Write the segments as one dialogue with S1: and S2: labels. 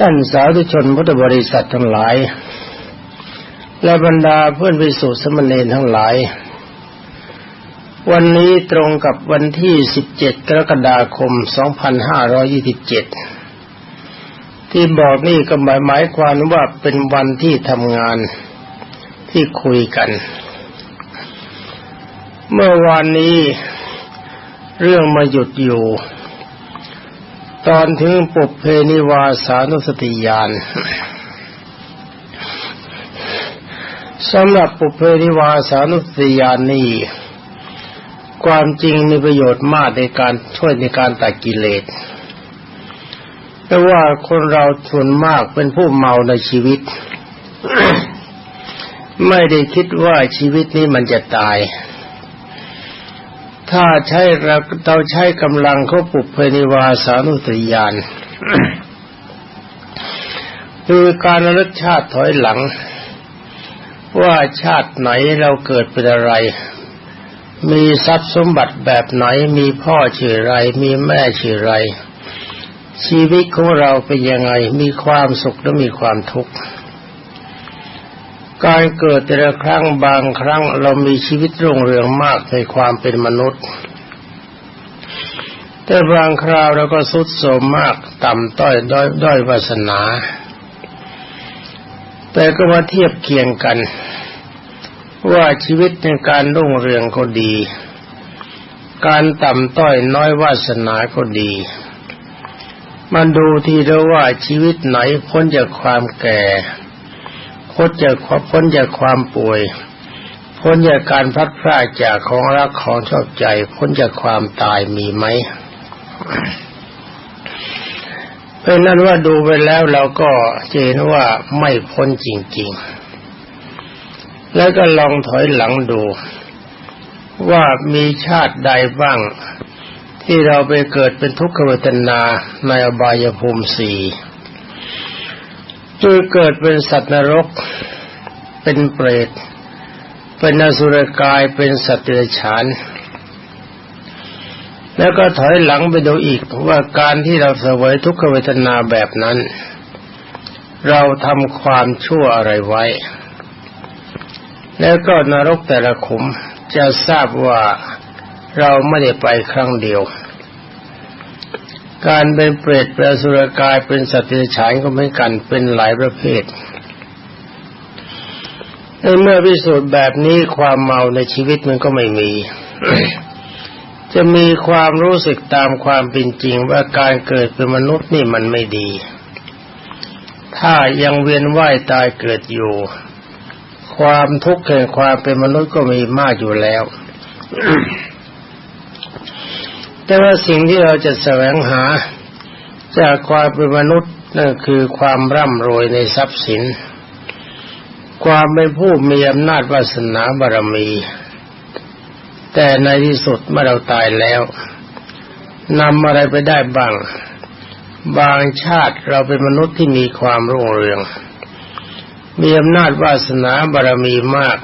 S1: ท่านสาธุชนพุทธบริษัททั้งหลาย และบรรดาเพื่อนวิสุทธิสมณีทั้งหลาย วันนี้ตรงกับวันที่ 17 กรกฎาคม 2527 ที่บอกนี่ก็หมายหมายความว่าเป็นวันที่ทำงานที่คุยกัน เมื่อวานนี้เรื่องมาหยุดอยู่ ตอนถึงปุเพนิวาสานุสติญาณสำหรับปุเพนิวาสานุสติญาณนี้ความจริงมีประโยชน์มากในการช่วยในการตัดกิเลส แต่ว่าคนเราส่วนมากเป็นผู้เมาในชีวิต ไม่ได้คิดว่าชีวิตนี้มันจะตาย ถ้าใช้เราเราใช้กำลังเขาปุบเพนิวาสานุติญาณคือการระลึกชาติถอยหลัง ว่าชาติไหนเราเกิดเป็นอะไร มีทรัพย์สมบัติแบบไหนมีพ่อชื่อไร มีแม่ชื่อไร ชีวิตของเราเป็นยังไงมีความสุขและมีความทุกข์ การเกิดแต่ละครั้งบางครั้งเรามีชีวิตรุ่งเรืองมากในความเป็นมนุษย์ แต่บางคราวเราก็สุดโทมมากต่ำต้อยด้อยด้อยวาสนา แต่ก็มาเทียบเคียงกัน ว่าชีวิตในการรุ่งเรืองก็ดี การต่ำต้อยน้อยวาสนาก็ดีมันดูทีเดียวว่าชีวิตไหนพ้นจากความแก่ พ้นจากพ้นจากความป่วย พ้นจากการพัดพลาดจากของรักของชอบใจ พ้นจากความตายมีไหมเป็นนั้นว่าดูไปแล้วเราก็เห็นว่าไม่พ้นจริง ๆ แล้วก็ลองถอยหลังดู ว่ามีชาติใดบ้าง ที่เราไปเกิดเป็นทุกขเวทนาในอบายภูมิสี่ คือเกิดเป็นสัตว์นรก เป็นเปรต เป็นนสุรกายเป็นสัตว์เดรัจฉาน แล้วก็ถอยหลังไปดูอีกว่าการที่เราเสวยทุกขเวทนาแบบนั้น เราทำความชั่วอะไรไว้ แล้วก็นรกแต่ละขุมจะทราบว่าเราไม่ได้ไปครั้งเดียว การเป็นเปรตเป็นสุรกายเป็นสัตว์เดรัจฉานก็เหมือนกันเป็นหลายประเภทในเมื่อพิสูจน์แบบนี้ความเมาในชีวิตมันก็ไม่มี จะมีความรู้สึกตามความเป็นจริงว่าการเกิดเป็นมนุษย์นี่มันไม่ดี ถ้ายังเวียนว่ายตายเกิดอยู่ ความทุกข์แห่งความเป็นมนุษย์ก็มีมากอยู่แล้ว แต่ว่าสิ่งที่เราจะแสวงหา จากความเป็นมนุษย์นั่นคือความร่ำรวยในทรัพย์สิน ความเป็นผู้มีอำนาจวาสนาบารมี แต่ในที่สุดเมื่อเราตายแล้วนำอะไรไปได้บ้าง บางชาติเราเป็นมนุษย์ที่มีความรุ่งเรือง มีอำนาจวาสนาบารมีมาก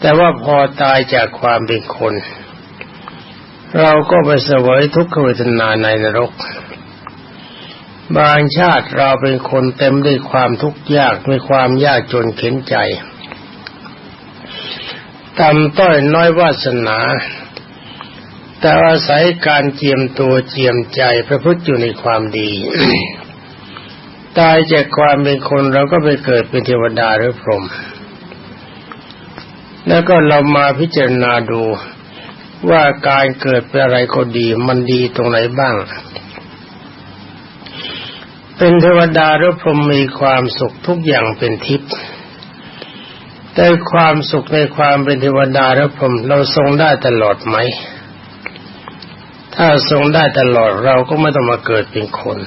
S1: แต่ว่าพอตายจากความเป็นคน เราก็ไปเสวยทุกขเวทนาในนรก บางชาติเราเป็นคนเต็มด้วยความทุกข์ยากมีความยากจนเข็นใจต่ำต้อยน้อยวาสนา แต่อาศัยการเจียมตัวเจียมใจพระพุทธอยู่ในความดี ตายจากความเป็นคนเราก็ไปเกิดเป็นเทวดาหรือพรหมแล้วก็เรามาพิจารณาดู ว่าการเกิดเป็นอะไรก็ดี มันดีตรงไหนบ้าง เป็นเทวดาหรือพรหมมีความสุขทุกอย่างเป็นทิพย์แต่ความสุขในความเป็นเทวดาหรือพรหมเราทรงได้ตลอดไหม ถ้าทรงได้ตลอดเราก็ไม่ต้องมาเกิดเป็นคน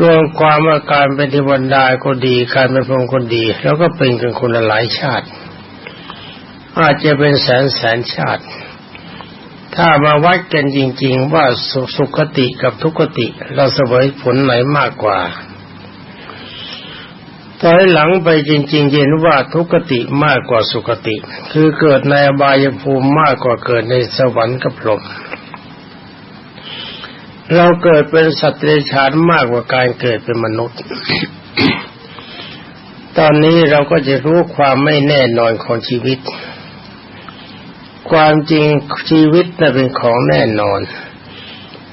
S1: รวมความว่าการเป็นเทวดาก็ดี การเป็นพรหมก็ดี แล้วก็เป็นกันคนละหลายชาติ อาจจะเป็นแสนแสนชาติ ถ้ามาวัดกันจริง ๆ ว่าสุขติกับทุกติ เราเสวยผลไหนมากกว่าถอยหลังไปจริง ๆเห็นว่าทุกติมากกว่าสุขติ คือเกิดในอบายภูมิมากกว่าเกิดในสวรรค์กับพรหมเราเกิดเป็นสัตว์เดรัจฉานมากกว่าการเกิดเป็นมนุษย์ ตอนนี้เราก็จะรู้ความไม่แน่นอนของชีวิต ความจริงชีวิตน่ะเป็นของแน่นอน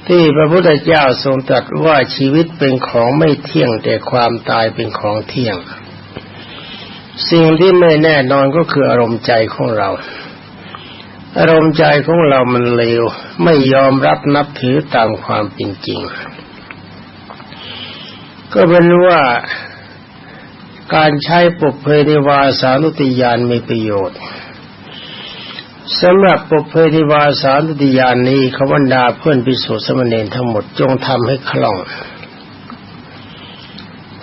S1: ที่พระพุทธเจ้าทรงตรัสว่าชีวิตเป็นของไม่เที่ยงแต่ความตายเป็นของเที่ยง สิ่งที่ไม่แน่นอนก็คืออารมณ์ใจของเรา อารมณ์ใจของเรามันเลวไม่ยอมรับนับถือตามความเป็นจริง ก็เป็นว่าการใช้ปุเพนิวาสานุติยานมีประโยชน์ สำหรับปุเพนิวาสานติยานนี้ขวันดาเพื่อนพิสุทธิสมณเณรทั้งหมดจงทำให้คล่อง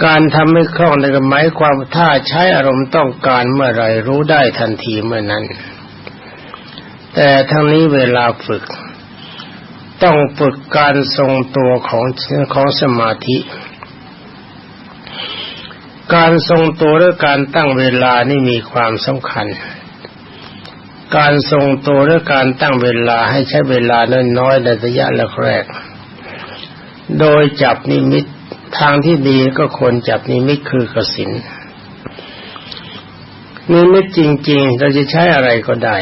S1: การทำให้คล่องในหมายความถ้าใช้อารมณ์ต้องการเมื่อไรรู้ได้ทันทีเมื่อนั้น แต่ทั้งนี้เวลาฝึก ต้องฝึกการทรงตัวของของสมาธิการทรงตัวและการตั้งเวลานี่มีความสำคัญ การทรงตัวและการตั้งเวลาให้ใช้เวลาน้อยๆในระยะแรก โดยจับนิมิตทางที่ดีก็ควรจับนิมิตคือกสินนิมิตจริง ๆ เราจะใช้อะไรก็ได้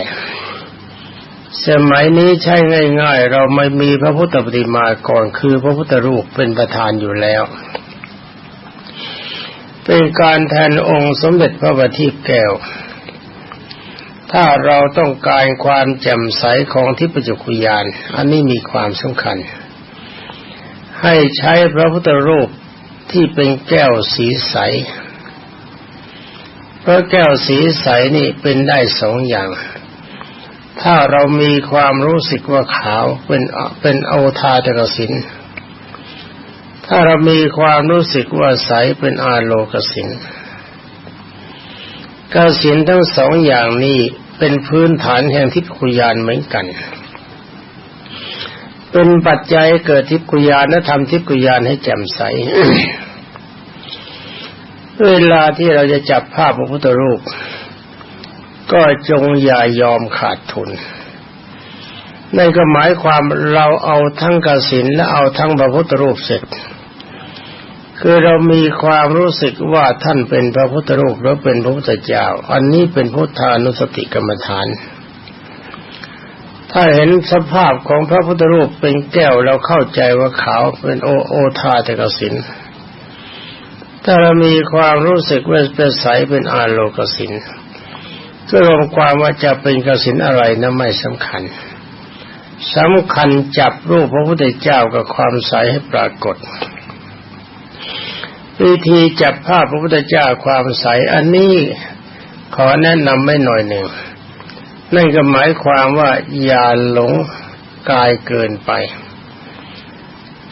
S1: สมัยนี้ใช้ง่าย ๆ เราไม่มีพระพุทธปฏิมาก่อนคือพระพุทธรูปเป็นประธานอยู่แล้ว เป็นการแทนองค์สมเด็จพระบัณฑิตแก้ว ถ้าเราต้องการความแจ่มใสของทิพยจักขุยาน อันนี้มีความสำคัญ ให้ใช้พระพุทธรูปที่เป็นแก้วสีใส เพราะแก้วสีใสนี่เป็นได้สองอย่าง ถ้าเรามีความรู้สึกว่าขาวเป็นเป็นโอทาตกสิน ถ้าเรามีความรู้สึกว่าใสเป็นอาโลกสิน กสินทั้งสองอย่างนี้เป็นพื้นฐานแห่งทิพยคุยานเหมือนกัน เป็นปัจจัยเกิดทิพยคุยานและทำทิพยคุยานให้แจ่มใส เวลาที่เราจะจับภาพพระพุทธรูป ก็จงอย่ายอมขาดทุนนั่นก็หมายความเราเอาทั้งกสินและเอาทั้งพระพุทธรูปเสร็จ คือเรามีความรู้สึกว่าท่านเป็นพระพุทธรูปหรือเป็นพระพุทธเจ้า อันนี้เป็นพุทธานุสติกรรมฐาน ถ้าเห็นสภาพของพระพุทธรูปเป็นแก้วเราเข้าใจว่าขาวเป็นโอโอทาตกสินถ้าเรามีความรู้สึกว่าเป็นใสเป็นอาโลกสินก็รวมความว่าจะเป็นกสินอะไรนั้นไม่สำคัญสำคัญจับรูปพระพุทธเจ้ากับความใสให้ปรากฏ วิธีจับภาพพระพุทธเจ้าความใสอันนี้ขอแนะนำไม่หน่อยหนึ่ง นั่นก็หมายความว่าอย่าหลงกายเกินไป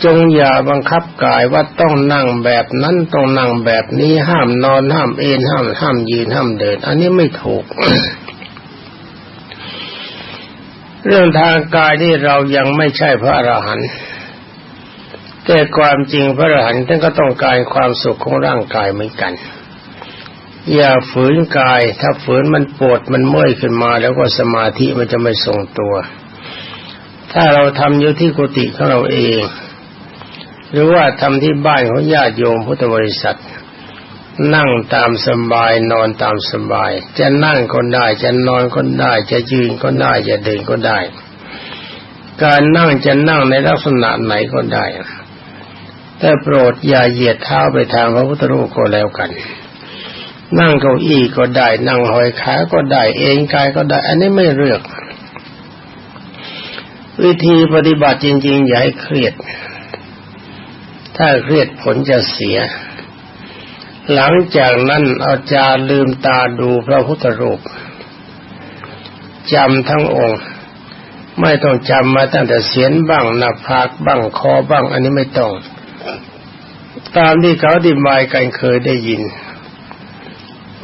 S1: จงอย่าบังคับกายว่าต้องนั่งแบบนั้นต้องนั่งแบบนี้ห้ามนอนห้ามเอนห้ามห้ามยืนห้ามเดิน อันนี้ไม่ถูก เรื่องทางกายนี่เรายังไม่ใช่พระอรหันต์ แต่ความจริงพระอรหันต์ท่านก็ต้องการความสุขของร่างกายเหมือนกัน อย่าฝืนกาย ถ้าฝืนมันปวดมันเมื่อยขึ้นมาแล้วก็สมาธิมันจะไม่ทรงตัว ถ้าเราทำอยู่ที่กุฏิของเราเอง หรือว่าทำที่บ้านของญาติโยมพุทธบริษัท นั่งตามสบายนอนตามสบาย จะนั่งก็ได้ จะนอนก็ได้ จะยืนก็ได้ จะเดินก็ได้ การนั่งจะนั่งในลักษณะไหนก็ได้ แต่โปรดอย่าเหยียดเท้าไปทางพระพุทธรูปก็แล้วกัน นั่งเก้าอี้ก็ได้นั่งหอยขาก็ได้เองกายก็ได้ อันนี้ไม่เลือก วิธีปฏิบัติจริง ๆ อย่าให้เครียด ถ้าเครียดผลจะเสีย หลังจากนั้นอาจารย์ลืมตาดูพระพุทธรูปจำทั้งองค์ไม่ต้องจำมาตั้งแต่เสียนบ้างหน้าผากบ้างคอบ้าง อันนี้ไม่ต้อง ตามที่เขาดิบายกันเคยได้ยิน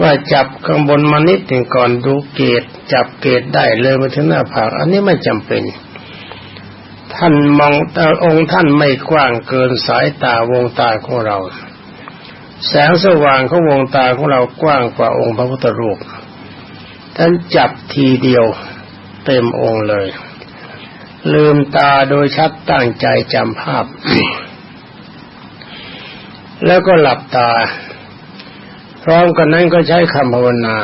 S1: ว่าจับข้างบนมานิดหนึ่งก่อนดูเกตจับเกตได้เลยมาถึงหน้าผากอันนี้ไม่จำเป็น ท่านมองแต่องค์ท่านไม่กว้างเกินสายตาวงตาของเรา แสงสว่างของวงตาของเรากว้างกว่าองค์พระพุทธรูปท่านจับทีเดียวเต็มองค์เลย ลืมตาโดยชัดตั้งใจจำภาพ แล้วก็หลับตา พร้อมกันนั้นก็ใช้คำภาวนา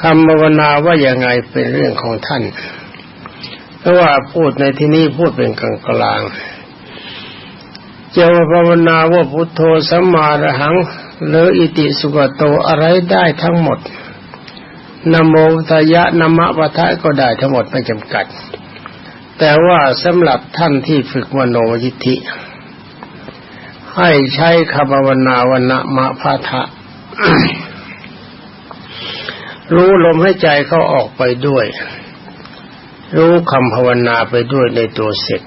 S1: คำภาวนาว่าอย่างไงเป็นเรื่องของท่าน เพราะว่าพูดในที่นี้พูดเป็นกลางกลางๆจะภาวนาว่าพุทโธสัมมาระหังหรืออิติสุกโตอะไรได้ทั้งหมดนโมตยะนมะปะทะก็ได้ทั้งหมดไม่จำกัด แต่ว่าสำหรับท่านที่ฝึกมโนยิทธิ ให้ใช้คำภาวนาวนะมะพะทะรู้ลมให้ใจเขาออกไปด้วย รู้คำภาวนาไปด้วยในตัวเสร็จ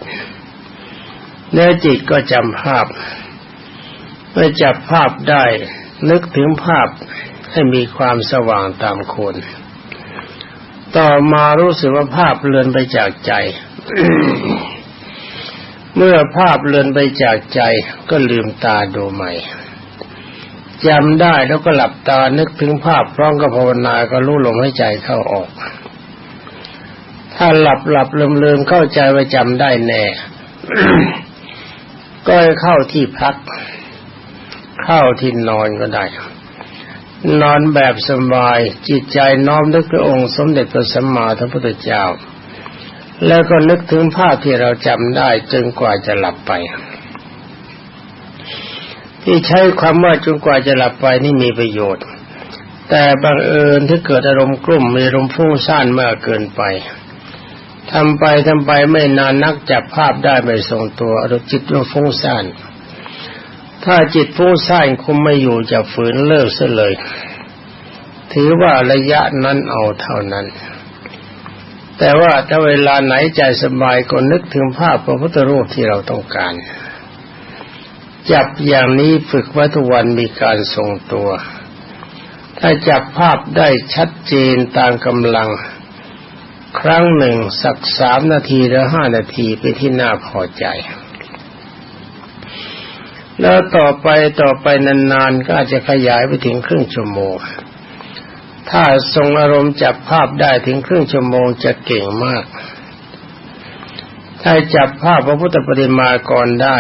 S1: เนื้อจิตก็จำภาพเมื่อจับภาพได้ นึกถึงภาพให้มีความสว่างตามคน ต่อมารู้สึกว่าภาพเลือนไปจากใจ เมื่อภาพเลือนไปจากใจก็ลืมตาดูใหม่จำได้แล้วก็หลับตานึกถึงภาพพร้อมกับภาวนาก็รู้ลมให้ใจเข้าออก ถ้าหลับหลับลืมลืมเข้าใจว่าจำได้แน่ ก็เข้าที่พัก เข้าที่นอนก็ได้ นอนแบบสบายจิตใจน้อมนึกพระองค์สมเด็จพระสัมมาสัมพุทธเจ้า แล้วก็นึกถึงภาพที่เราจำได้จนกว่าจะหลับไป ที่ใช้ความว่าจนกว่าจะหลับไปนี่มีประโยชน์ แต่บังเอิญที่เกิดอารมณ์กลุ่มมีอารมณ์ฟุ้งซ่านมากเกินไปทำไปทำไปไม่นานนักจับภาพได้ไม่ทรงตัวอารมณ์จิตมันฟุ้งซ่านถ้าจิตฟุ้งซ่านคุมไม่อยู่จะฝืนเลิกซะเลย ถือว่าระยะนั้นเอาเท่านั้น แต่ว่าถ้าเวลาไหนใจสบายก็นึกถึงภาพพระพุทธรูปที่เราต้องการ จับอย่างนี้ฝึกไว้ทุกวันมีการทรงตัว ถ้าจับภาพได้ชัดเจนตามกำลัง ครั้งหนึ่งสักสามนาทีหรือห้านาทีเป็นที่น่าพอใจ แล้วต่อไปต่อไปนานๆก็อาจจะขยายไปถึงครึ่งชั่วโมง ถ้าทรงอารมณ์จับภาพได้ถึงครึ่งชั่วโมงจะเก่งมาก ถ้าจับภาพพระพุทธปฏิมากรได้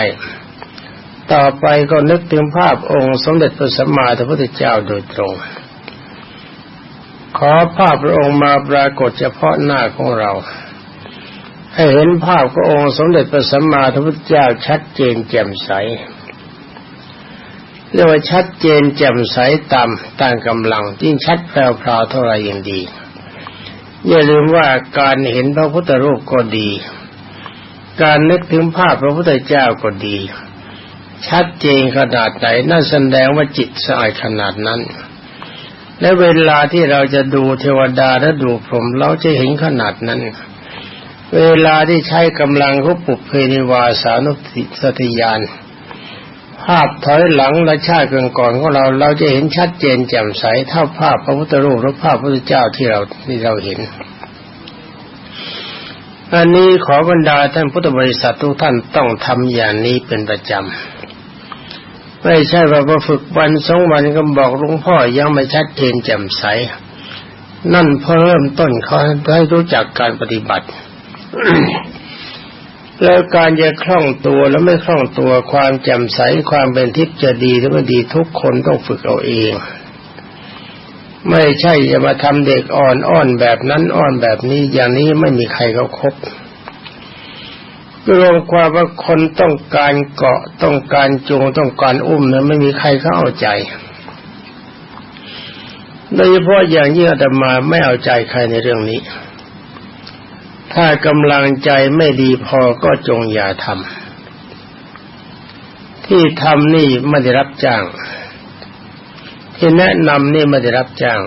S1: ต่อไปก็นึกถึงภาพองค์สมเด็จพระสัมมาสัมพุทธเจ้าโดยตรง ขอภาพพระองค์มาปรากฏเฉพาะหน้าของเรา ให้เห็นภาพขององค์สมเด็จพระสัมมาสัมพุทธเจ้าชัดเจนแจ่มใส เรียกว่าชัดเจนแจ่มใสตามตามกำลังยิ่งชัดแพรวๆเท่าไรยิ่งดี อย่าลืมว่าการเห็นพระพุทธรูปก็ดี การนึกถึงภาพพระพุทธเจ้าก็ดี ชัดเจนขนาดไหนนั่นแสดงว่าจิตสะอาดขนาดนั้น และเวลาที่เราจะดูเทวดาและดูพรหมเราจะเห็นขนาดนั้น เวลาที่ใช้กำลังเขาปุเพนิวาสานุสติยาน ภาพถอยหลังและชาติก่อนๆของเราเราจะเห็นชัดเจนแจ่มใสเท่าภาพพระพุทธรูปหรือภาพพระพุทธเจ้าที่เราที่เราเห็นอันนี้ขอบรรดาท่านพุทธบริษัททุกท่านต้องทำอย่างนี้เป็นประจำไม่ใช่ว่าพอฝึกวันสองวันก็บอกหลวงพ่อยังไม่ชัดเจนแจ่มใส นั่นเพิ่มต้นเขาให้รู้จักการปฏิบัติ แล้วการจะคล่องตัวแล้วไม่คล่องตัวความแจ่มใสความเป็นทิพย์จะดีหรือไม่ดีทุกคนต้องฝึกเอาเอง ไม่ใช่จะมาทำเด็กอ่อนอ้อนแบบนั้นอ้อนแบบนี้อย่างนี้ไม่มีใครเขาครบรวมความว่าคนต้องการเกาะต้องการจูงต้องการอุ้มนั้นไม่มีใครเขาเอาใจโดยเฉพาะอย่างยิ่งอาตมาไม่เอาใจใครในเรื่องนี้ ถ้ากำลังใจไม่ดีพอก็จงอย่าทำที่ทำนี่ไม่ได้รับจ้าง ที่แนะนำนี่ไม่ได้รับจ้าง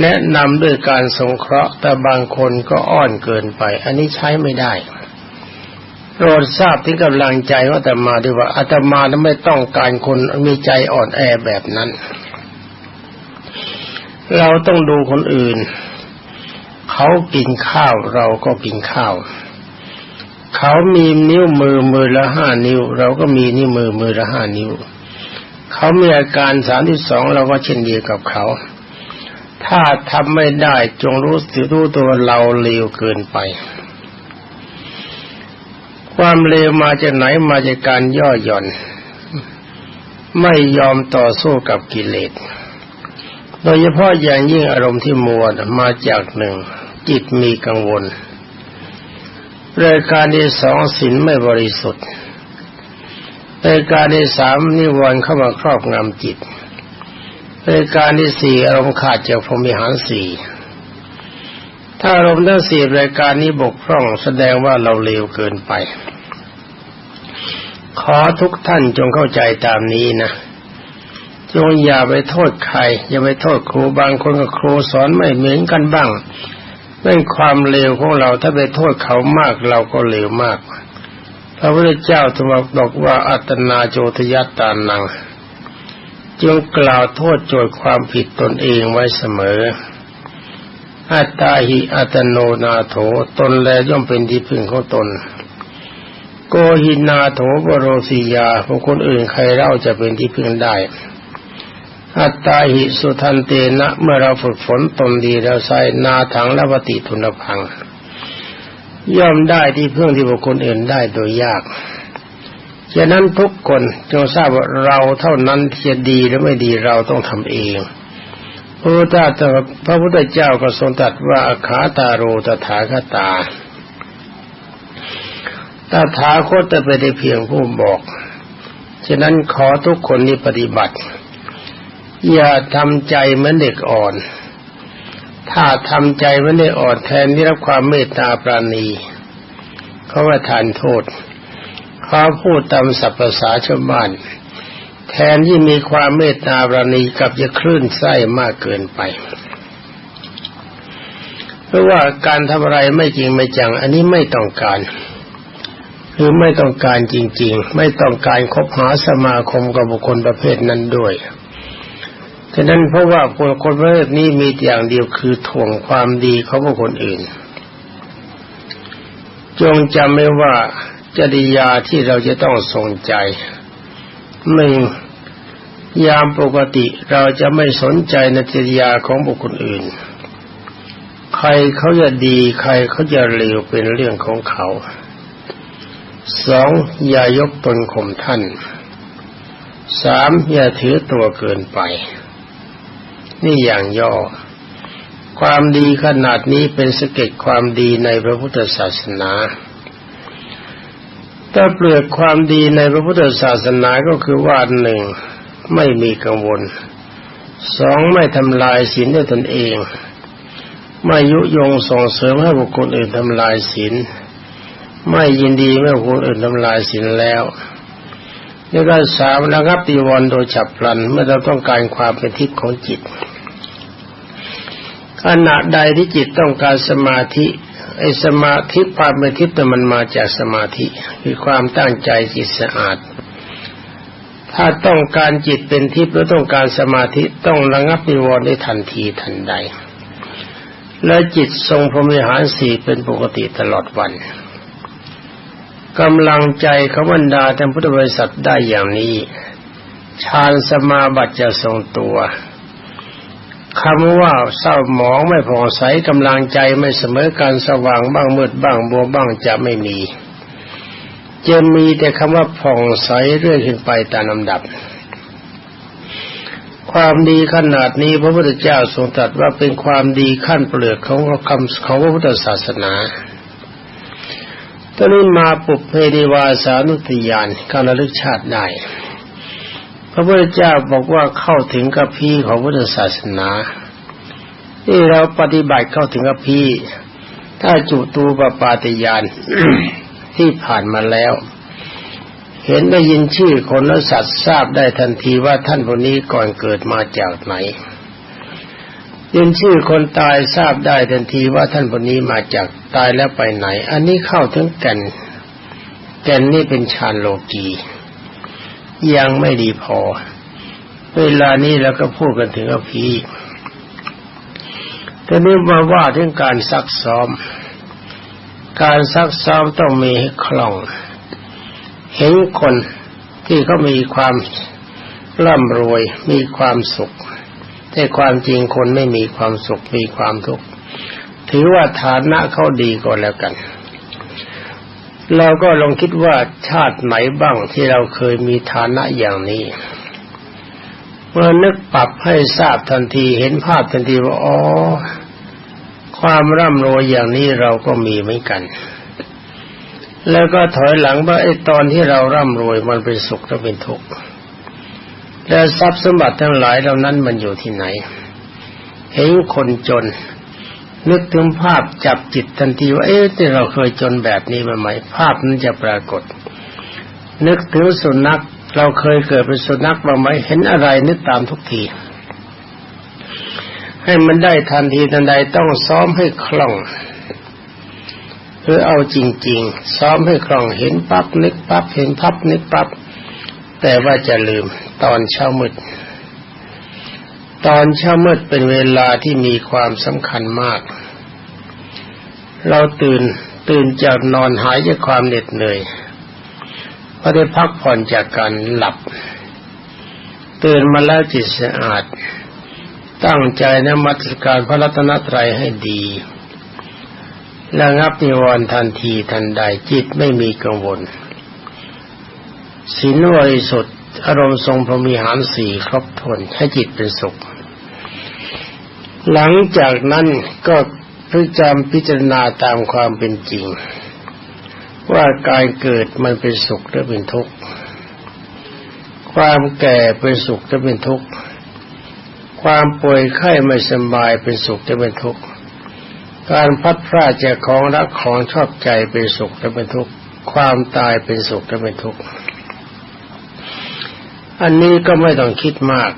S1: แนะนำด้วยการสงเคราะห์ แต่บางคนก็อ้อนเกินไป อันนี้ใช้ไม่ได้โปรดทราบถึงกำลังใจว่าอาตมาด้วยว่าอาตมาไม่ต้องการคนมีใจอ่อนแอแบบนั้น เราต้องดูคนอื่น เขากินข้าวเราก็กินข้าว เขามีนิ้วมือมือละห้านิ้ว เราก็มีนิ้วมือมือละห้านิ้ว เขามีอาการสามที่สองเราก็เช่นเดียวกับเขาถถ้าทำไม่ได้จงรู้สึกรู้ตัวเราเลวเกินไป ความเลวมาจากไหนมาจากการย่อหย่อน ไม่ยอมต่อสู้กับกิเลสโดยเฉพาะอย่างยิ่งอารมณ์ที่มัวมาจากหนึ่ง จิตมีกังวลรายการที่สองศีลไม่บริสุทธิ์รายการที่สามนิวรณ์เข้ามาครอบงำจิตรายการที่สี่อารมณ์ขาดจากพรหมิหารสี่ถ้าอารมณ์ทั้งสี่รายการนี้บกพร่องแสดงว่าเราเลวเกินไป ขอทุกท่านจงเข้าใจตามนี้นะจงอย่าไปโทษใคร อย่าไปโทษครูบางคนกับครูสอนไม่เหมือนกันบ้าง เป็นความเลวของเราถ้าไปโทษเขามากเราก็เลวมาก พระพุทธเจ้าทรงบอกว่าอัตนาโจทยัตตานังจงกล่าวโทษโจทย์ความผิดตนเองไว้เสมอ อัตตาหิอัตโนนาโถตนแลย่อมเป็นที่พึ่งของตน โกหินาโถบโรสียาบุคคลอื่นใครเล่าจะเป็นที่พึ่งได้ อัตตาหิสุทันเตนะ เมื่อเราฝึกฝนตนดีแล้วใส่นาถังละวติทุนพัง ย่อมได้ที่เพึ่องที่บุคคลอื่นได้โดยยากฉะนั้นทุกคนจงทราบว่าเราเท่านั้นที่จะดีหรือไม่ดีเราต้องทำเองพระพุทธเจ้าพระพุทธเจ้าก็ทรงตรัสว่าอาขาตาโรตถาคตาตถาคตจะไปได้เพียงผู้บอก ฉะนั้นขอทุกคนนี้ปฏิบัติ อย่าทำใจเหมือนเด็กอ่อน ถ้าทำใจเหมือนเด็กอ่อนแทนที่รับความเมตตาปราณีเขาว่าทานโทษเขาพูดตามศัพภาษาชาวบ้าน แทนที่มีความเมตตาบราณีกับจะคลื่นไส้มากเกินไปเพราะว่าการทำอะไรไม่จริงไม่จัง อันนี้ไม่ต้องการ คือไม่ต้องการจริง ๆ ไม่ต้องการคบหาสมาคมกับบุคคลประเภทนั้นด้วย ฉะนั้นเพราะว่าคนคนประเภทนี้มีอย่างเดียวคือถ่วงความดีเของบุคคลอื่น จงจำไม่ว่าจริยาที่เราจะต้องทรงใจหนึ่งยามปกติเราจะไม่สนใจในจริยาของบุคคลอื่น ใครเขาจะดีใครเขาจะเลวเป็นเรื่องของเขาสองอย่ายกตนข่มท่านสามอย่าถือตัวเกินไป นี่อย่างย่อ ความดีขนาดนี้เป็นสเก็ตความดีในพระพุทธศาสนาถ้าเปลือกความดีในพระพุทธศาสนาก็คือว่าหนึ่งไม่มีกังวลสองไม่ทำลายศีลด้วยตนเอง ไม่ยุยงส่งเสริมให้บุคคลอื่นทำลายศีลไม่ยินดีเมื่อบุคคลอื่นทำลายศีลแล้วแล้วก็สามระงับตีวรโดยฉับพลันเมื่อเราต้องการความเป็นทิพย์ของจิต ขณะใดที่จิตต้องการสมาธิไอ้สมาธิความเป็นทิพย์แต่มันมาจากสมาธิ คือความตั้งใจจิตสะอาด ถ้าต้องการจิตเป็นทิพย์หรือต้องการสมาธิต้องระงับนิวรณ์ได้ทันทีทันใด และจิตทรงพรหมิหารสี่เป็นปกติตลอดวันกำลังใจเขาบรรดาท่านพุทธบริษัทได้อย่างนี้ฌานสมาบัติจะทรงตัว คำว่าเศร้าหมองไม่ผ่องใสกำลังใจไม่เสมอการสว่างบ้างมืดบ้างบัวบ้างจะไม่มี จะมีแต่คำว่าผ่องใสเรื่อยขึ้นไปตามลำดับ ความดีขนาดนี้พระพุทธเจ้าทรงตรัสว่าเป็นความดีขั้นเปลือกของคำของพระพุทธศาสนาตอนนี้มาปุเพนิวาสานุติยานการระลึกชาติได้ พระพุทธเจ้าบอกว่าเข้าถึงกับพี่ของพุทธศาสนาที่เราปฏิบัติเข้าถึงกับพี่ ถ้าจุตูปปาติยานที่ผ่านมาแล้ว เห็นได้ยินชื่อคนและสัตว์ทราบได้ทันทีว่าท่านคนนี้ก่อนเกิดมาจากไหนยินชื่อคนตายทราบได้ทันทีว่าท่านคนนี้มาจากตายแล้วไปไหน อันนี้เข้าถึงแก่นแก่นนี่เป็นฌานโลกียั ยังไม่ดีพอ เวลานี้เราก็พูดกันถึงอภีแต่นี้มาว่าถึงการซักซ้อม การซักซ้อมต้องมีให้คล่อง เห็นคนที่เขามีความร่ำรวย มีความสุข แต่ความจริงคนไม่มีความสุข มีความทุกข์ ถือว่าฐานะเขาดีก็แล้วกัน เราก็ลองคิดว่าชาติไหนบ้างที่เราเคยมีฐานะอย่างนี้ เมื่อนึกปรับให้ทราบทันทีเห็นภาพทันทีว่าอ๋อความร่ำรวยอย่างนี้เราก็มีเหมือนกัน แล้วก็ถอยหลังว่าไอ้ตอนที่เราร่ำรวยมันเป็นสุขหรือเป็นทุกข์และทรัพย์สมบัติทั้งหลายเหล่านั้นมันอยู่ที่ไหนเห็นคนจน นึกถึงภาพจับจิตทันทีว่าเอ๊ะที่เราเคยจนแบบนี้มาไหมภาพนั้นจะปรากฏ นึกถึงสุนัขเราเคยเกิดเป็นสุนัขมาไหมเห็นอะไรนึกตามทุกที ให้มันได้ทันทีทันใดต้องซ้อมให้คล่องหรือเอาจริง ๆ ซ้อมให้คล่องเห็นปั๊บนึกปั๊บเห็นปั๊บนึกปั๊บแต่ว่าจะลืมตอนเช้ามืด ตอนเช้ามืดเป็นเวลาที่มีความสำคัญมาก เราตื่นตื่นจากนอนหายจากความเหน็ดเหนื่อยพอได้พักผ่อนจากการหลับ ตื่นมาแล้วจิตสะอาด ตั้งใจนมัสการพระรัตนตรัยให้ดีระงับนิวรณ์ทันทีทันใดจิตไม่มีกังวลศีลบริสุทธิ์อารมณ์ทรงพรมีหารสี่ครบถ้วนให้จิตเป็นสุข หลังจากนั้นก็พิจารพิจารณาตามความเป็นจริง ว่าการเกิดมันเป็นสุขหรือเป็นทุกข์ความแก่เป็นสุขหรือเป็นทุกข์ความป่วยไข้ไม่สบายเป็นสุขหรือเป็นทุกข์การพัดพลาดจากของรักของชอบใจเป็นสุขหรือเป็นทุกข์ความตายเป็นสุขหรือเป็นทุกข์อันนี้ก็ไม่ต้องคิดมาก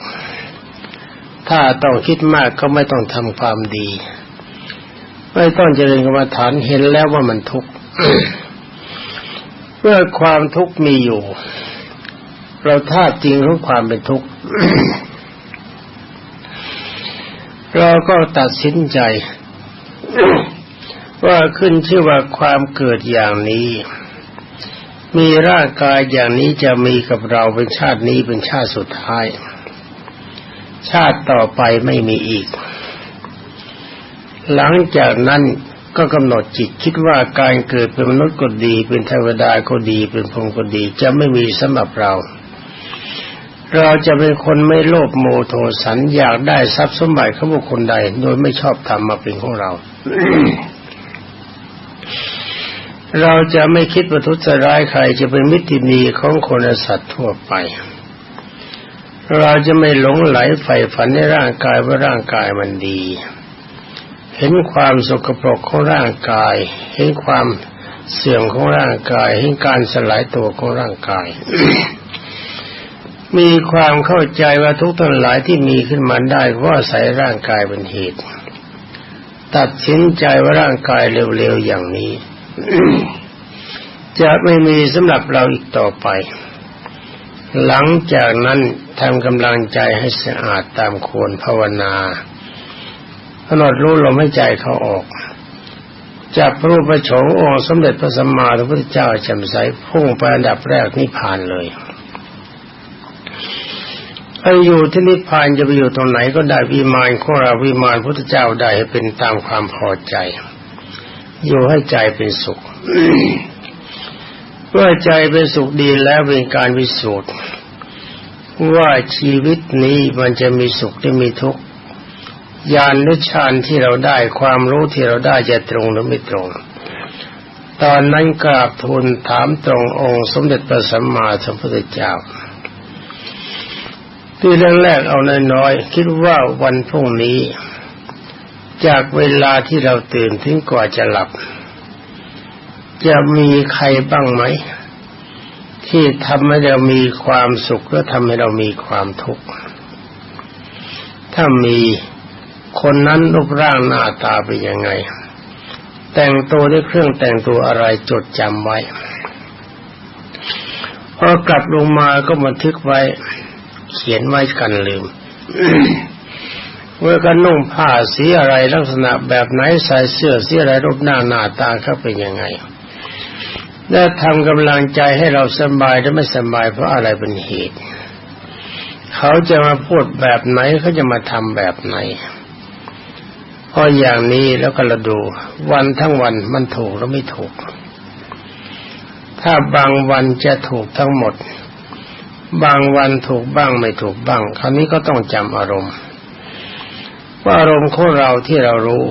S1: ถ้าต้องคิดมากก็ไม่ต้องทำความดี ไม่ต้องเจริญกรรมฐานเห็นแล้วว่ามันทุกข์เมื่อความทุกข์มีอยู่ เราท่าจริงของความเป็นทุกข์เราก็ตัดสินใจ ว่าขึ้นชื่อว่าความเกิดอย่างนี้ มีร่างกายอย่างนี้จะมีกับเราเป็นชาตินี้เป็นชาติสุดท้าย ชาติต่อไปไม่มีอีก หลังจากนั้นก็กำหนดจิตคิดว่าการเกิดเป็นมนุษย์ก็ดี เป็นเทวดาก็ดี เป็นพรหมก็ดี จะไม่มีสำหรับเรา เราจะเป็นคนไม่โลภโมโทสันอยากได้ทรัพย์สมบัติของบุคคลใด โดยไม่ชอบทำมาเป็นของเรา เราจะไม่คิดว่าทุจร้ายใครจะเป็นมิตรนีของคนสัตว์ทั่วไป เราจะไม่หลงไหลใฝ่ฝันในร่างกายว่าร่างกายมันดี เห็นความสกปรกของร่างกาย เห็นความเสื่อมของร่างกาย เห็นการสลายตัวของร่างกาย มีความเข้าใจว่าทุกทั้งหลายที่มีขึ้นมาได้เพราะอาศัยร่างกายเป็นเหตุ ตัดสินใจว่าร่างกายเร็วๆอย่างนี้ จะไม่มีสำหรับเราอีกต่อไป หลังจากนั้นทำกำลังใจให้สะอาดตามควรภาวนากำหนดรู้ลมให้ใจเขาออกจากรูปประชงองค์สมเด็จพระสัมมาสัมพุทธเจ้าจำใสพุ่งไปอันดับแรกนิพพานเลยไปอยู่ที่นิพพานจะไปอยู่ตรงไหนก็ได้วิมานของเราวิมานพุทธเจ้าได้ให้เป็นตามความพอใจ อยู่ให้ใจเป็นสุข เมื่อใจเป็นสุขดีแล้วเป็นการวิสูจน์ว่าชีวิตนี้มันจะมีสุขหรือมีทุกข์ญาณนิชานที่เราได้ความรู้ที่เราได้จะตรงหรือไม่ตรง ตอนนั้นกราบทูลถามตรงองค์สมเด็จพระสัมมาสัมพุทธเจ้าที่เรื่องแรกเอาน้อยๆคิดว่าวันพรุ่งนี้ จากเวลาที่เราตื่นถึงกว่าจะหลับ จะมีใครบ้างไหม ที่ทำให้เรามีความสุขและทำให้เรามีความทุกข์ถ้ามีคนนั้นรูปร่างหน้าตาเป็นยังไง แต่งตัวด้วยเครื่องแต่งตัวอะไรจดจำไว้ พอกลับลงมาก็บันทึกไว้ เขียนไว้กันลืมเมื่อกันนุ่งผ้าสีอะไรลักษณะแบบไหนใส่เสื้อสีอะไรรูปหน้าหน้าตาเขาเป็นยังไง และทำกำลังใจให้เราสบายและไม่สบายเพราะอะไรเป็นเหตุ เขาจะมาพูดแบบไหนเขาจะมาทำแบบไหนเพราะอย่างนี้แล้วก็เราดู วันทั้งวันมันถูกหรือไม่ถูก ถ้าบางวันจะถูกทั้งหมด บางวันถูกบ้างไม่ถูกบ้าง คราวนี้ก็ต้องจำอารมณ์ ว่าอารมณ์ของเราที่เรารู้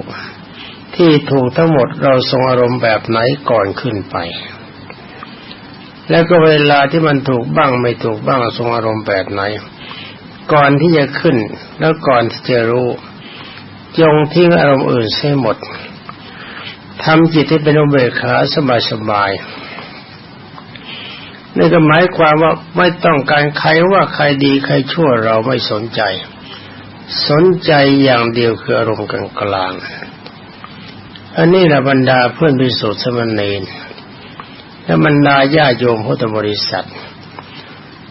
S1: ที่ถูกทั้งหมดเราทรงอารมณ์แบบไหนก่อนขึ้นไป แล้วก็เวลาที่มันถูกบ้างไม่ถูกบ้างทรงอารมณ์แบบไหน ก่อนที่จะขึ้น แล้วก่อนที่จะรู้ จงทิ้งอารมณ์อื่นเสียหมดทำจิตให้เป็นอุเบกขาสบายๆนี่ก็หมายความว่าไม่ต้องการใครว่าใครดีใครชั่วเราไม่สนใจ สนใจอย่างเดียวคืออารมณ์กลางกลางๆอันนี้แหละบรรดาเพื่อนพิสุทธิ์สมณเณร และบรรดาญาโยมพุทธบริษัท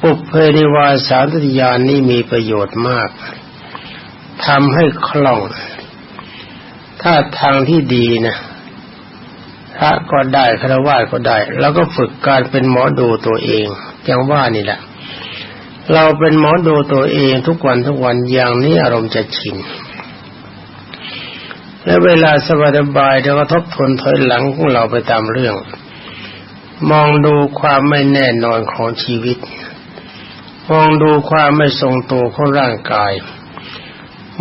S1: ปุเพนิวาสารติยานนี้มีประโยชน์มากทำให้คล่อง ถ้าทางที่ดีนะพระก็ได้คารวะก็ได้ แล้วก็ฝึกการเป็นหมอดูตัวเองอย่างว่านี่แหละ เราเป็นหมอดูตัวเองทุกวันทุกวันอย่างนี้อารมณ์จะชินและเวลาสบายสบายเราก็ทบทวนถอยหลังของเราไปตามเรื่อง มองดูความไม่แน่นอนของชีวิต มองดูความไม่ทรงตัวของร่างกาย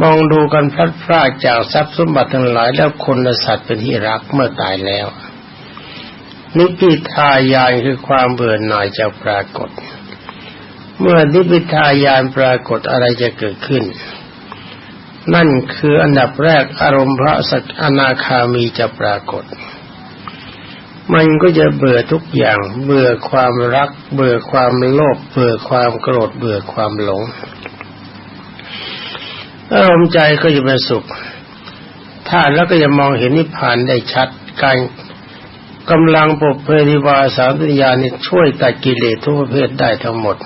S1: มองดูกันพลัดพรากจากทรัพย์สมบัติทั้งหลายแล้วคนและสัตว์เป็นที่รักเมื่อตายแล้วนิพพิทายานคือความเบื่อหน่ายจะปรากฏ เมื่อนิพพิทายานปรากฏอะไรจะเกิดขึ้น นั่นคืออันดับแรกอารมณ์พระสักอนาคามีจะปรากฏ มันก็จะเบื่อทุกอย่าง เบื่อความรัก เบื่อความโลภเบื่อความโกรธเบื่อความหลงอารมณ์ใจก็จะเป็นสุข ถ้าแล้วก็จะมองเห็นนิพพานได้ชัดการกำลังปกเพริวาสามปัญญานี่ช่วยตัดกิเลสทุกประเภทได้ทั้งหมด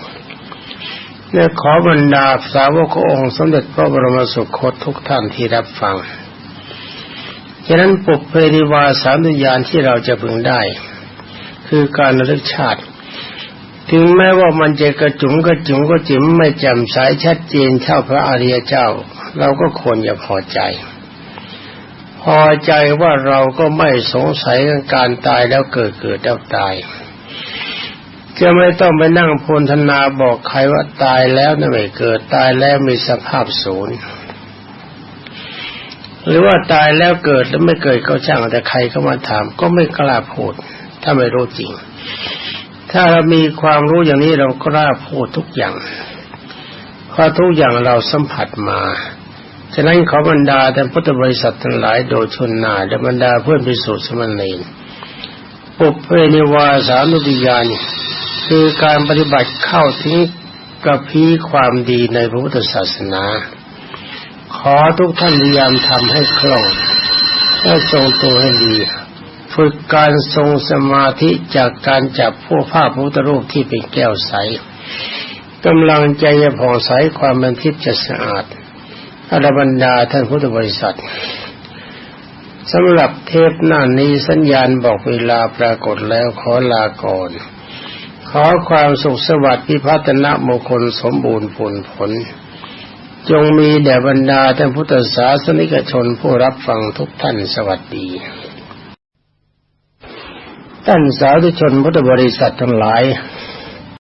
S1: เนี่ยขอบรรดาสาวกองค์สมเด็จพระบรมสุคตทุกท่านที่รับฟัง ฉะนั้นปุเพริวาสามปัญญาที่เราจะพึงได้ คือการระลึกชาติ ถึงแม้ว่ามันจะกระจุ๋มกระจุ๋มก็จิ๋มไม่แจ่มใสชัดเจนเท่าพระอริยเจ้า เราก็ควรจะพอใจ พอใจว่าเราก็ไม่สงสัยกับการตายแล้วเกิดเกิดแล้วตายจะไม่ต้องไปนั่งพนธนาบอกใครว่าตายแล้วนะไม่เกิดตายแล้วมีสภาพศูนย์ หรือว่าตายแล้วเกิดแล้วไม่เกิดก็ช่างแต่ใครเข้ามาถาม ก็ไม่กล้าพูด ถ้าไม่รู้จริง ถ้าเรามีความรู้อย่างนี้เรากล้าพูดทุกอย่างเพราะทุกอย่างเราสัมผัสมาฉะนั้นขอบรรดาแต่พุทธบริษัททั้งหลายโดยชนนาและบรรดาเพื่อนพิสุทธิ์สมณเณรปุเพนิวาสานุติยานคือการปฏิบัติเข้าถึงกระพีความดีในพระพุทธศาสนา ขอทุกท่านพยายามทำให้คล่องและทรงตัวให้ดี ฝึกการทรงสมาธิจากการจับพวกภาพพุทธรูปที่เป็นแก้วใสกำลังใจจะผ่องใสความเป็นทิพย์จะสะอาดอรบรรดาท่านพุทธบริษัทสำหรับเทปหน้านี้สัญญาณบอกเวลาปรากฏแล้วขอลาก่อน ขอความสุขสวัสดิ์พิพัฒนมงคลสมบูรณ์ผลผล จงมีแด่บรรดาท่านพุทธศาสนิกชนผู้รับฟังทุกท่านสวัสดี ท่านสาธุชนพุทธบริษัททั้งหลาย